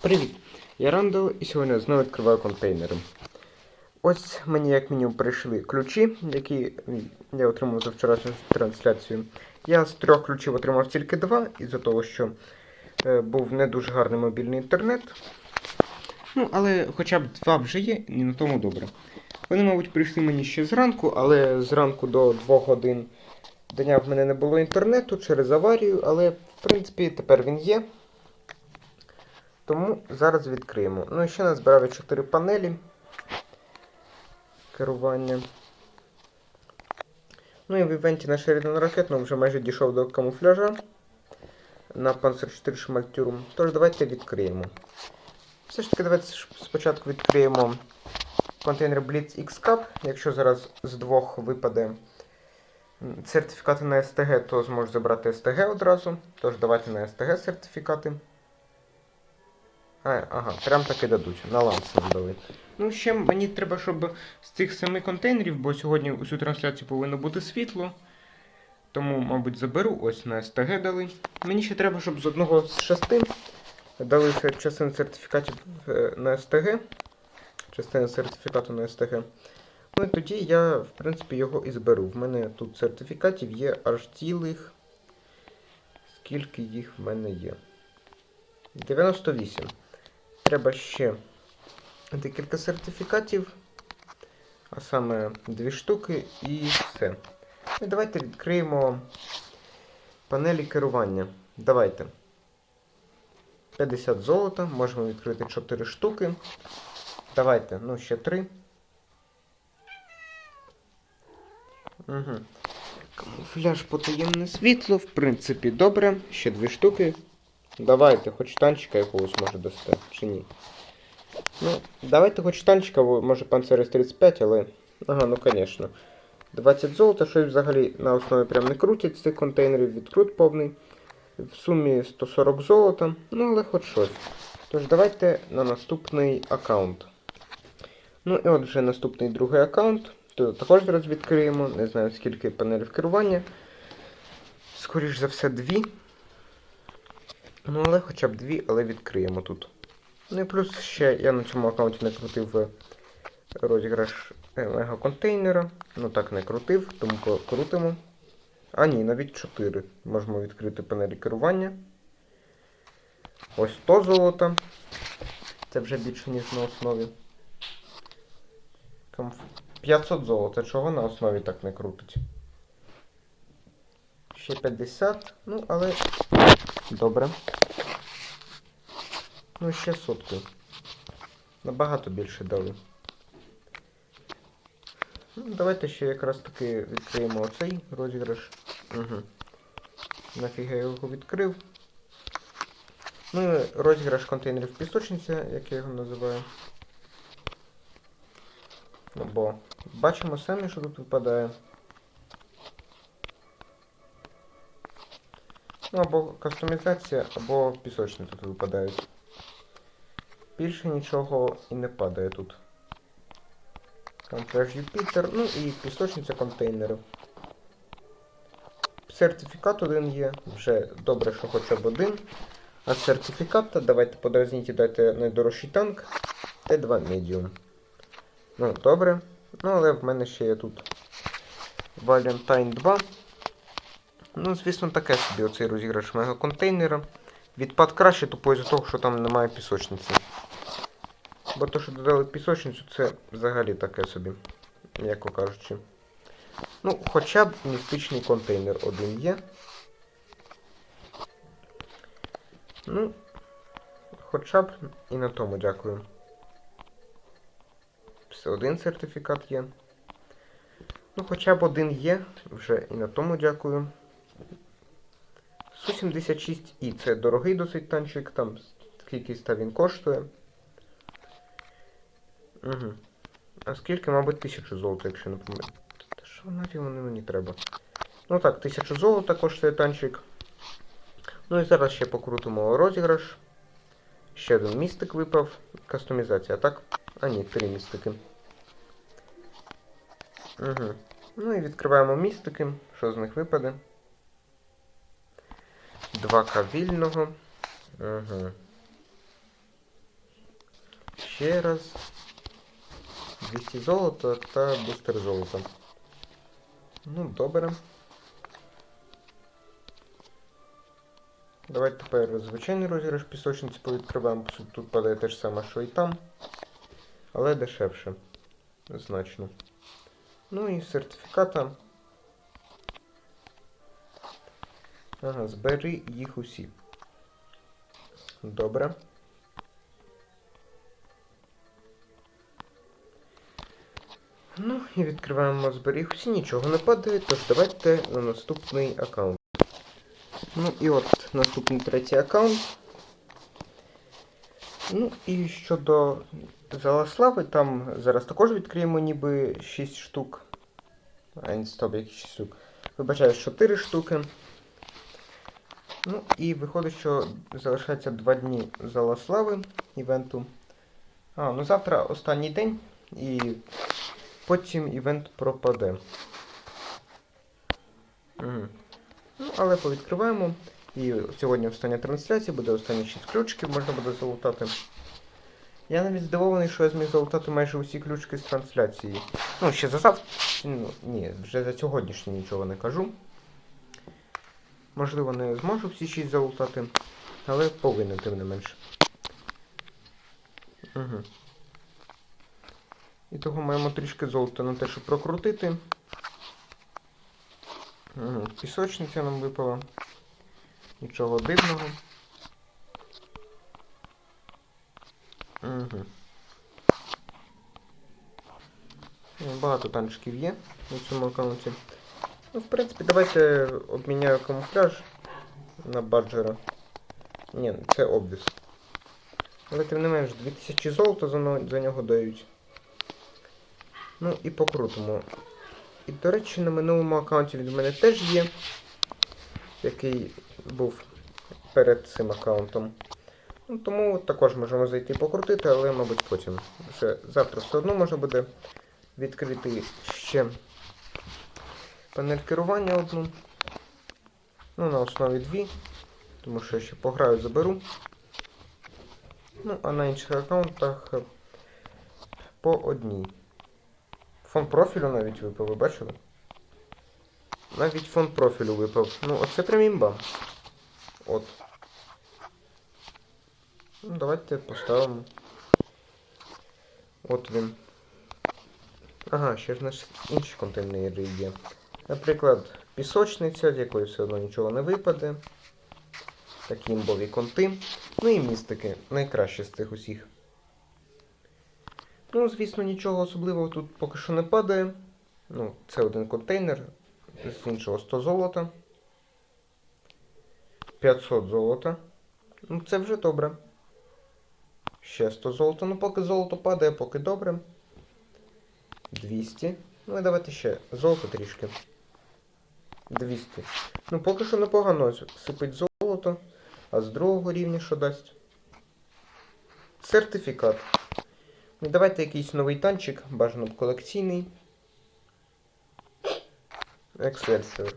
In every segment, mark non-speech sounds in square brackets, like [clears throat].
Привіт! Я Рандall і сьогодні знову відкриваю контейнери. Ось мені як мінімум прийшли ключі, які я отримав за вчорашню трансляцію. Я з трьох ключів отримав тільки два, із-за того, що е, був не дуже гарний мобільний інтернет. Ну, але хоча б два вже є, і на тому добре. Вони, мабуть, прийшли мені ще зранку, але зранку до 2 годин дня в мене не було інтернету через аварію, але в принципі тепер він є. Тому зараз відкриємо. Ну і ще назбирав я 4 панелі керування. Ну і в івенті на Sheridan ракетну вже майже дійшов до камуфляжа на Panzer 4 Schmalturum. Тож давайте відкриємо. Все ж таки, давайте спочатку відкриємо контейнер Blitz X Cup. Якщо зараз з двох випаде сертифікати на STG, то зможу забрати STG одразу. Тож давайте на STG сертифікати. А, ага, прям так і дадуть. На ланс нам дали. Ну, ще мені треба, щоб з цих семи контейнерів, бо сьогодні усю трансляцію повинно бути світло. Тому, мабуть, заберу. Ось на STG дали. Мені ще треба, щоб з одного з шести дали частину сертифікатів е, на STG. Частину сертифікату на STG. Ну і тоді я, в принципі, його і зберу. В мене тут сертифікатів є аж цілих. Скільки їх в мене є? 98. Треба ще декілька сертифікатів, а саме дві штуки і все. І давайте відкриємо панелі керування. Давайте. 50 золота, можемо відкрити 4 штуки. Давайте, ну ще 3. Угу. Камуфляж потаємне світло, в принципі, добре. Ще дві штуки. Давайте, хоч танчика якогось може дасте, чи ні. Ну, давайте хоч танчика, може панцер 35, але. Ага, ну звісно. 20 золота, щось взагалі на основі прям не крутять з цих контейнерів, відкрут повний. В сумі 140 золота, ну але хоч щось. Тож давайте на наступний аккаунт. Ну і от вже наступний другий аккаунт. Тут також зараз відкриємо. Не знаю скільки панелів керування. Скоріш за все, дві. Ну, але хоча б дві, але відкриємо тут. Ну і плюс ще я на цьому аккаунті не крутив е, розіграш е, мегаконтейнера. Ну так не крутив, тому крутимо. А ні, навіть 4. Можемо відкрити панелі керування. Ось 100 золота. Це вже більше, ніж на основі. 500 золота. Чого на основі так не крутить? Ще 50. Ну, але Добре. Ну, ще сотку. Набагато більше дали. Ну, давайте ще якраз таки відкриємо оцей розіграш. Угу. Нафіг я його відкрив. Ну і розіграш контейнерів пісочниця, як я його називаю. Бо бачимо самі, що тут випадає. Ну, або кастомізація, або пісочні тут випадають. Більше нічого і не падає тут. Камуфляж Юпітер, ну і пісочниця контейнерів. Сертифікат один є, вже добре, що хоча б один. А з сертифіката давайте подразніть і дайте найдорожчий танк Т2 Medium. Ну, добре. Ну, але в мене ще є тут Valentine 2. Ну, звісно, таке собі оцей розіграш мегаконтейнера. Відпад краще, тупо із-за того, що там немає пісочниці. Бо то, що додали пісочницю, це взагалі таке собі, м'яко кажучи. Ну, хоча б містичний контейнер один є. Ну, хоча б і на тому дякую. Все, один сертифікат є. Ну, хоча б один є, вже і на тому дякую. Су-76І це дорогий досить танчик, там скільки ста він коштує. Угу. А скільки, мабуть, тисячу золота, якщо не помиляю. Та що нафіг вони мені треба? Ну так, тисячу золота коштує танчик. Ну і зараз ще покрутимо розіграш. Ще один містик випав. Кастомізація, так? А ні, три містики. Угу. Ну і відкриваємо містики. Що з них випаде? 2К вільного. Угу. ще раз. 200 золота та бустер золота. Ну, добре. Давайте тепер звичайний розіграш пісочниці повідкриваємо. Тут падає те ж саме, що і там. Але дешевше. Значно. Ну і сертифіката. Ага, збери їх усі. Добре. Ну і відкриваємо зберіг. Усі нічого не падає, тож давайте на наступний аккаунт. Ну і от наступний третій аккаунт. Ну і щодо Заласлави, там зараз також відкриємо ніби 6 штук. А стоп, які 6 штук. Вибачаю, 4 штуки. Ну і виходить, що залишається 2 дні Заласлави івенту. А, ну завтра останній день і потім івент пропаде. Угу. Ну, але повідкриваємо. І сьогодні остання трансляція, буде останні 6 ключиків, можна буде залутати. Я навіть здивований, що я зміг залутати майже усі ключики з трансляції. Ну, ще за завтра. Ну, ні, вже за сьогоднішній нічого не кажу. Можливо, не зможу всі 6 залутати, але повинен, тим не менше. Угу. І того маємо трішки золота на те, щоб прокрутити. Угу. Пісочниця нам випала. Нічого дивного. Угу. Багато танчиків є на цьому аккаунті. Ну, в принципі, давайте обміняю камуфляж на баджера. Ні, це обвіс. Але тим не менш 2000 золота за, нього дають. Ну і покрутимо. І, до речі, на минулому аккаунті від мене теж є, який був перед цим аккаунтом. Ну, тому також можемо зайти покрутити, але, мабуть, потім. Вже завтра все одно можна буде відкрити ще панель керування одну. Ну, на основі дві, тому що я ще пограю, заберу. Ну, а на інших аккаунтах е, по одній. Фон профілю навіть випав, ви бачили? Навіть фон профілю випав. Ну, оце прям імба. От. Ну, давайте поставимо. От він. Ага, ще ж наші інші контейнери є. Наприклад, пісочниця, з якої все одно нічого не випаде. Такі імбові конти. Ну і містики. Найкраще з цих усіх. Ну, звісно, нічого особливого тут поки що не падає. Ну, це один контейнер, з іншого 100 золота. 500 золота. Ну, це вже добре. Ще 100 золота. Ну, поки золото падає, поки добре. 200. Ну і давайте ще золото трішки. 200. Ну, поки що непогано сипить золото. А з другого рівня що дасть? Сертифікат. Ну, давайте якийсь новий танчик, бажано колекційний. Excelsior.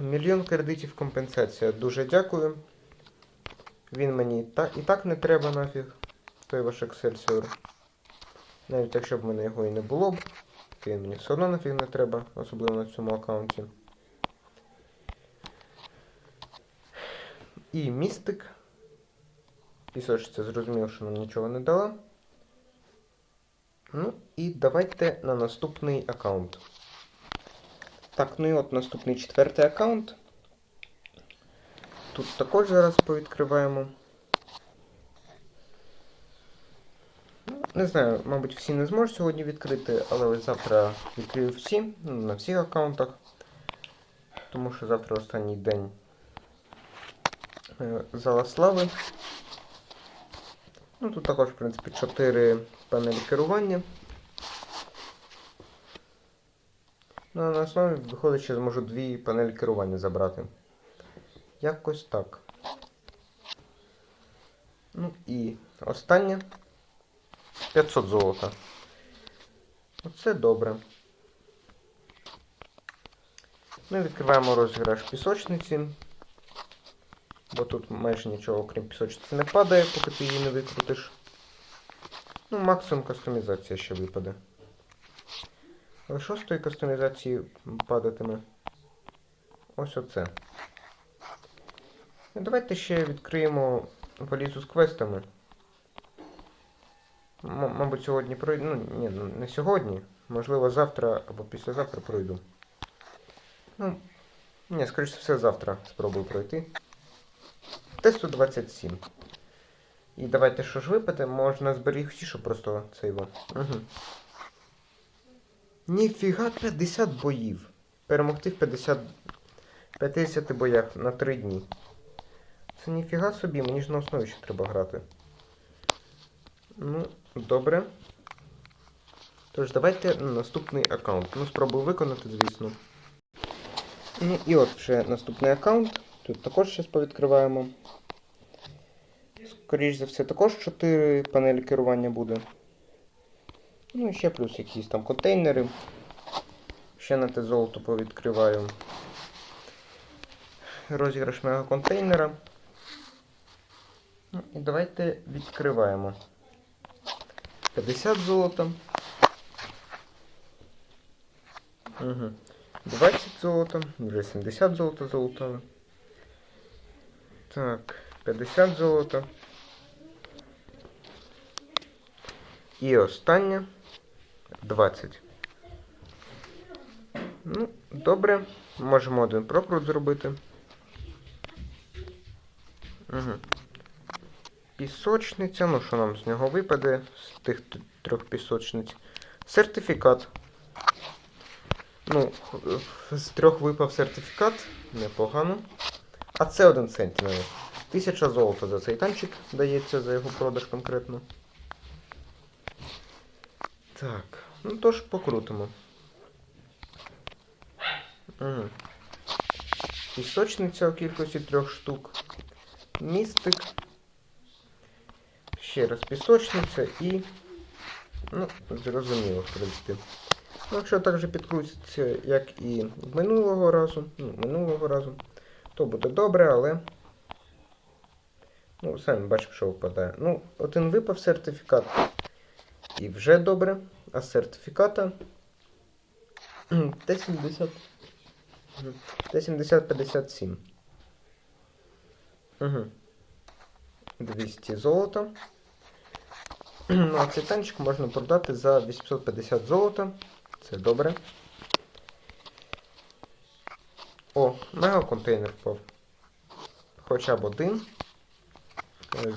Мільйон кредитів компенсація. Дуже дякую. Він мені та, і так не треба нафіг. Той ваш Excelsior. Навіть якщо б мене його і не було б, він мені все одно нафіг не треба, особливо на цьому аккаунті. І містик. Пісочниця зрозумів, що нам нічого не дала. Ну і давайте на наступний аккаунт. Так, ну і от наступний четвертий аккаунт. Тут також зараз повідкриваємо. Ну, Не знаю, мабуть, всі не зможуть сьогодні відкрити, але ось завтра відкрию всі, ну, на всіх аккаунтах. Тому що завтра останній день е, зала слави. Ну, тут також, в принципі, 4 панелі керування. Ну, а на основі виходить, що зможу дві панелі керування забрати. Якось так. Ну і останнє. 500 золота. Оце добре. І відкриваємо розіграш пісочниці. Бо тут майже нічого, окрім пісочниці, не падає, поки ти її не викрутиш. Ну, максимум кастомізація ще випаде. Але що з тої кастомізації падатиме? Ось оце. Ну, Давайте ще відкриємо валізу з квестами. Мабуть, сьогодні пройду. Ну, ні, ну, не сьогодні. Можливо, завтра або післязавтра пройду. Ну, ні, скоріше все, завтра спробую пройти. Тесту 27. І давайте що ж випити, можна зберігти, що просто цей во. Угу. Ніфіга 50 боїв. Перемогти в 50... 50 боях на 3 дні. Це ніфіга собі, мені ж на основі ще треба грати. Ну, добре. Тож, давайте наступний аккаунт. Ну, спробую виконати, звісно. Ну і от вже наступний аккаунт. Тут також щось повідкриваємо. Скоріше за все, також 4 панелі керування буде. Ну і ще плюс якісь там контейнери. Ще на те золото повідкриваю. Розіграш мегаконтейнера. Ну, і давайте відкриваємо. 50 золота. Угу. 20 золота. Вже 70 золота залутали. Так, 50 золота. І останнє 20. Ну, добре. Можемо один прокрут зробити. Угу. Пісочниця. Ну, що нам з нього випаде? З тих трьох пісочниць. Сертифікат. Ну, з трьох випав сертифікат. Непогано. А це один сентінел. Тисяча золота за цей танчик дається за його продаж конкретно. Так, ну тож покрутимо. Пісочниця у кількості трьох штук. Містик. Ще раз пісочниця і. Ну, зрозуміло, в принципі. Ну, якщо так же підкрутиться, як і минулого разу, ну, минулого разу, то буде добре, але. Ну, самі бачимо, що випадає. Ну, один випав сертифікат. І вже добре. А сертифіката [clears throat] Т-70. Мгм. Т-7057. Угу. 200 золота. Ну, а цей танчик можна продати за 850 золота. Це добре. О, мега-контейнер впав. Хоча б один.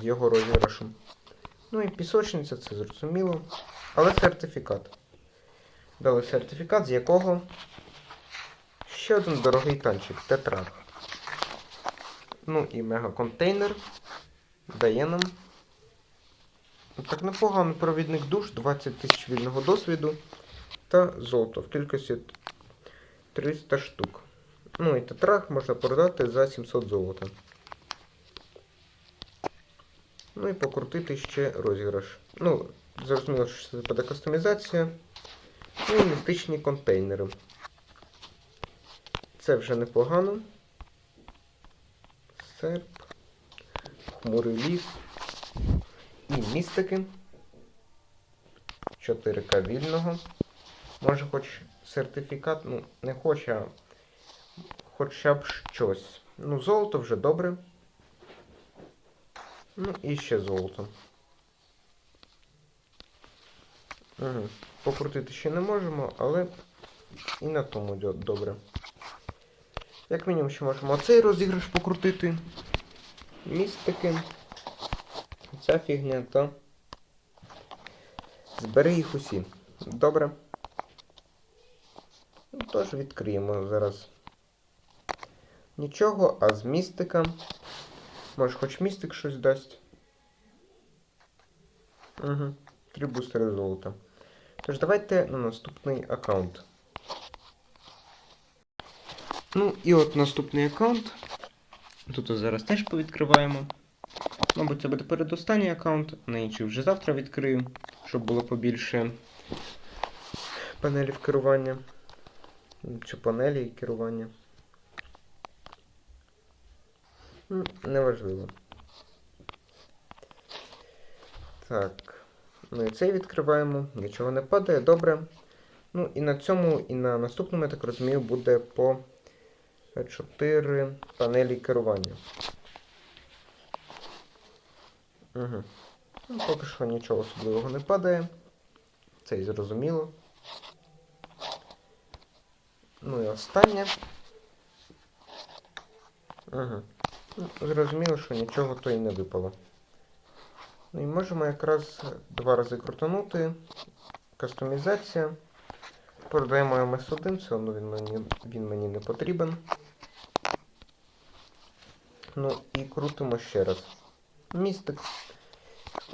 З його розіграшем. Ну і пісочниця, це зрозуміло. Але сертифікат. Дали сертифікат, з якого ще один дорогий танчик тетрах. Ну і мега-контейнер дає нам так непоганий провідник душ, 20 тисяч вільного досвіду та золото в кількості 300 штук. Ну і тетрах можна продати за 700 золота. Ну і покрутити ще розіграш. Ну, зрозуміло, що це буде кастомізація. Ну і містичні контейнери. Це вже непогано. Серп. Хмурий ліс. І містики. 4К вільного. Може хоч сертифікат, ну, не хоч, а хоча б щось. Ну, золото вже добре. Ну і ще золото. Угу. Покрутити ще не можемо, але і на тому добре. Як мінімум ще можемо оцей розіграш покрутити. Містики. Ця фігня, то. Збери їх усі. Добре. Ну, тож відкриємо зараз. Нічого, а з містика. Може хоч містик щось дасть. Угу. Три бустери золота. Тож давайте на наступний аккаунт. Ну і от наступний аккаунт. Тут зараз теж повідкриваємо. Мабуть, це буде передостанній аккаунт, на інший вже завтра відкрию, щоб було побільше панелів керування. Чи панелі керування. Неважливо. Так. Ну і цей відкриваємо, нічого не падає, добре. Ну і на цьому, і на наступному, я так розумію, буде по 4 панелі керування. Угу. Ну, поки що нічого особливого не падає. Це і зрозуміло. Ну і останнє. Угу. Ну, зрозуміло, що нічого то і не випало. Ну і можемо якраз два рази крутанути. Кастомізація. Продаємо МС1, все одно він мені, він мені не потрібен. Ну і крутимо ще раз. Містик.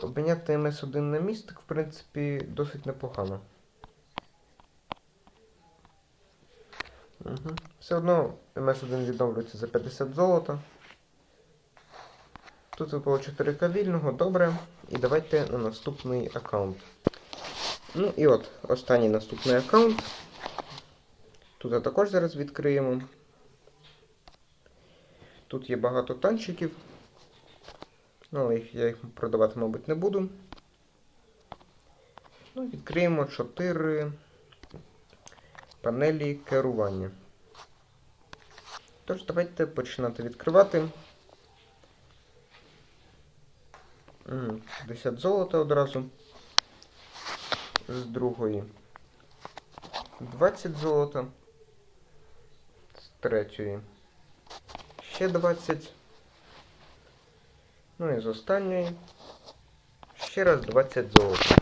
Обміняти МС1 на містик, в принципі, досить непогано. Угу. Все одно МС1 відновлюється за 50 золота. Тут випало 4К вільного, добре. І давайте на наступний аккаунт. Ну і от, останній наступний аккаунт. Тут також зараз відкриємо. Тут є багато танчиків. Ну, їх, я їх продавати, мабуть, не буду. Ну, відкриємо 4 панелі керування. Тож, давайте починати відкривати. М, 50 золота одразу. З другої 20 золота. З третьої ще 20. Ну і з останньої ще раз 20 золота.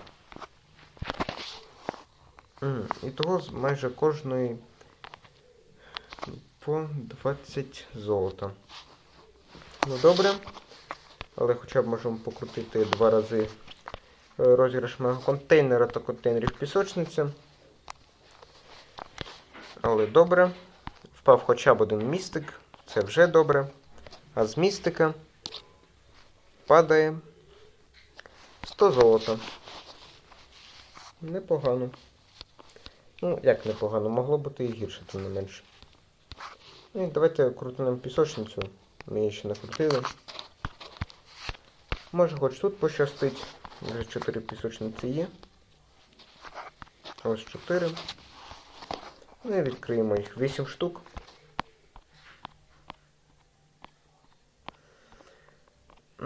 І того з майже кожної по 20 золота. Ну добре. Але хоча б можемо покрутити два рази е, розіграш мого контейнера та контейнерів пісочниця. Але добре. Впав хоча б один містик. Це вже добре. А з містика падає 100 золота. Непогано. Ну, як непогано, могло бути і гірше, тим не менше. Ну і давайте крутинемо пісочницю. Ми її ще не крутили. Може хоч тут пощастить. Вже 4 пісочниці є. Ось 4. Ну і відкриємо їх 8 штук.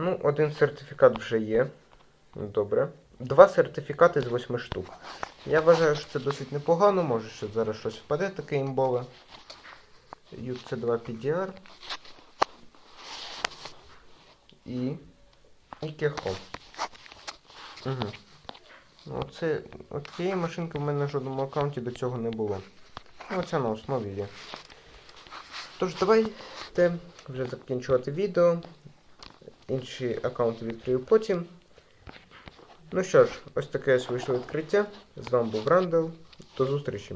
Ну, один сертифікат вже є. Добре. Два сертифікати з 8 штук. Я вважаю, що це досить непогано. Може, що зараз щось впаде таке імбове. UC2 PDR. І. І кехо. Угу. Ну, оце, от цієї машинки в мене на жодному аккаунті до цього не було. Ну, оце на основі є. Тож, давайте вже закінчувати відео. Інші аккаунти відкрию потім. Ну що ж, ось таке ось вийшло відкриття. З вами був Рандел. До зустрічі!